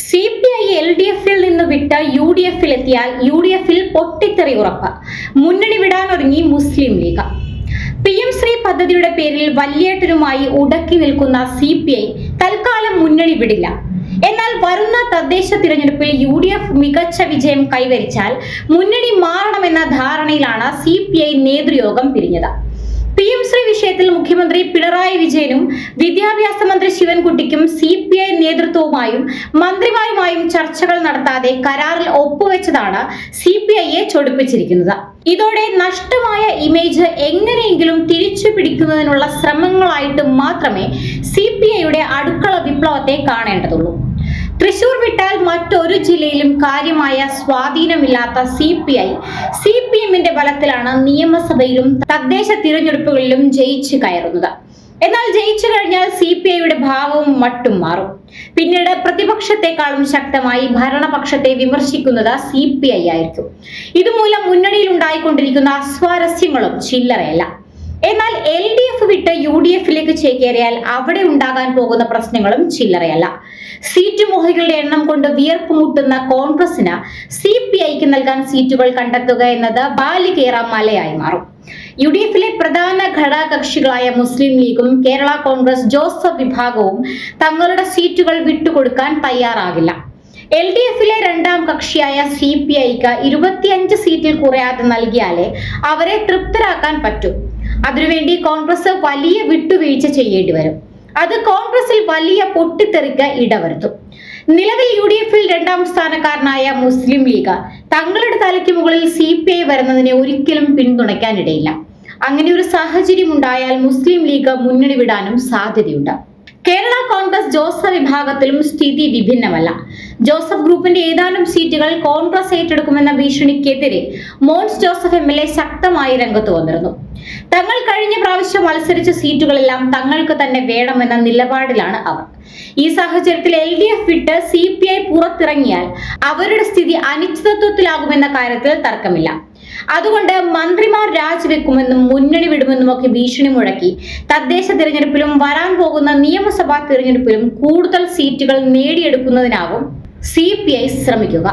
C P I L D എഫിൽ നിന്ന് വിട്ട യു ഡി എഫിൽ എത്തിയാൽ യു ഡി എഫിൽ പൊട്ടിത്തെറി ഉറപ്പ്. മുന്നണി വിടാനൊരുങ്ങി മുസ്ലിം ലീഗ്. പി എം ശ്രീ പദ്ധതിയുടെ പേരിൽ വല്യേട്ടനുമായി ഉടക്കി നിൽക്കുന്ന സി പി ഐ തൽക്കാലം മുന്നണി വിടില്ല. എന്നാൽ വരുന്ന തദ്ദേശ തിരഞ്ഞെടുപ്പിൽ യു ഡി എഫ് മികച്ച വിജയം കൈവരിച്ചാൽ മുന്നണി മാറണമെന്ന ധാരണയിലാണ് സി പി ഐ നേതൃയോഗം പിരിഞ്ഞത്. പി എം ശ്രീ വിഷയത്തിൽ മുഖ്യമന്ത്രി പിണറായി വിജയനും വിദ്യാഭ്യാസ മന്ത്രി ശിവൻകുട്ടിക്കും സി പി ഐ നേതൃത്വവുമായും മന്ത്രിമാരുമായും ചർച്ചകൾ നടത്താതെ കരാറിൽ ഒപ്പുവെച്ചതാണ് സി പി ഐയെ ചൊടിപ്പിച്ചിരിക്കുന്നത്. ഇതോടെ നഷ്ടമായ ഇമേജ് എങ്ങനെയെങ്കിലും തിരിച്ചു പിടിക്കുന്നതിനുള്ള ശ്രമങ്ങളായിട്ട് മാത്രമേ സി പി ഐയുടെ അടുക്കള വിപ്ലവത്തെ കാണേണ്ടതുള്ളൂ. തൃശൂർ വിട്ടാൽ മറ്റൊരു ജില്ലയിലും കാര്യമായ സ്വാധീനമില്ലാത്ത C P I C P എമ്മിന്റെ ബലത്തിലാണ് നിയമസഭയിലും തദ്ദേശ തിരഞ്ഞെടുപ്പുകളിലും ജയിച്ചു കയറുന്നത്. എന്നാൽ ജയിച്ചു കഴിഞ്ഞാൽ സി പി ഐയുടെ ഭാവവും മട്ടും മാറും. പിന്നീട് പ്രതിപക്ഷത്തെക്കാളും ശക്തമായി ഭരണപക്ഷത്തെ വിമർശിക്കുന്നത് സി പി ഐ ആയിരിക്കും. ഇതുമൂലം മുന്നണിയിൽ ഉണ്ടായിക്കൊണ്ടിരിക്കുന്ന അസ്വാരസ്യങ്ങളും ചില്ലറയല്ല. എന്നാൽ എൽ ഡി എഫ് വിട്ട് യു ഡി എഫിലേക്ക് ചേക്കേറിയാൽ അവിടെ ഉണ്ടാകാൻ പോകുന്ന പ്രശ്നങ്ങളും ചില്ലറയല്ല. സീറ്റ് മോഹികളുടെ എണ്ണം കൊണ്ട് വിയർപ്പ് മുട്ടുന്ന കോൺഗ്രസിന് സി പി ഐക്ക് നൽകാൻ സീറ്റുകൾ കണ്ടെത്തുക എന്നത് ബാലികേറ മലയായി മാറും. യു ഡി എഫിലെ പ്രധാന ഘടകകക്ഷികളായ മുസ്ലിം ലീഗും കേരള കോൺഗ്രസ് ജോസഫ് വിഭാഗവും തങ്ങളുടെ സീറ്റുകൾ വിട്ടുകൊടുക്കാൻ തയ്യാറാകില്ല. എൽ ഡി എഫിലെ രണ്ടാം കക്ഷിയായ സി പി ഐക്ക് ഇരുപത്തിയഞ്ച് സീറ്റിൽ കുറയാതെ നൽകിയാലേ അവരെ തൃപ്തരാക്കാൻ പറ്റൂ. അതിനുവേണ്ടി കോൺഗ്രസ് വലിയ വിട്ടുവീഴ്ച ചെയ്യേണ്ടി വരും. അത് കോൺഗ്രസിൽ വലിയ പൊട്ടിത്തെറിക്ക് ഇടവരുത്തും. നിലവിൽ യു ഡി എഫിൽ രണ്ടാം സ്ഥാനക്കാരനായ മുസ്ലിം ലീഗ് തങ്ങളുടെ തലയ്ക്ക് മുകളിൽ സി പി ഐ വരുന്നതിനെ ഒരിക്കലും പിന്തുണയ്ക്കാനിടയില്ല. അങ്ങനെ ഒരു സാഹചര്യം ഉണ്ടായാൽ മുസ്ലിം ലീഗ് മുന്നണി വിടാനും സാധ്യതയുണ്ട്. കേരള കോൺഗ്രസ് ജോസഫ് വിഭാഗത്തിലും സ്ഥിതി വിഭിന്നമല്ല. ജോസഫ് ഗ്രൂപ്പിന്റെ ഏതാനും സീറ്റുകൾ കോൺഗ്രസ് ഏറ്റെടുക്കുമെന്ന ഭീഷണിക്കെതിരെ മോൻസ് ജോസഫ് എം ശക്തമായി രംഗത്ത് വന്നിരുന്നു. തങ്ങൾ കഴിഞ്ഞ പ്രാവശ്യം മത്സരിച്ച സീറ്റുകളെല്ലാം തങ്ങൾക്ക് തന്നെ വേണമെന്ന നിലപാടിലാണ് അവർ. ഈ സാഹചര്യത്തിൽ എൽ ഡി എഫ് വിട്ട് സി പി ഐ പുറത്തിറങ്ങിയാൽ അവരുടെ സ്ഥിതി അനിശ്ചിതത്വത്തിലാകുമെന്ന കാര്യത്തിൽ തർക്കമില്ല. അതുകൊണ്ട് മന്ത്രിമാർ രാജിവെക്കുമെന്നും മുന്നണി വിടുമെന്നുമൊക്കെ ഭീഷണി മുഴക്കി തദ്ദേശ തിരഞ്ഞെടുപ്പിലും വരാൻ പോകുന്ന നിയമസഭാ തിരഞ്ഞെടുപ്പിലും കൂടുതൽ സീറ്റുകൾ നേടിയെടുക്കുന്നതിനാവും സി ശ്രമിക്കുക.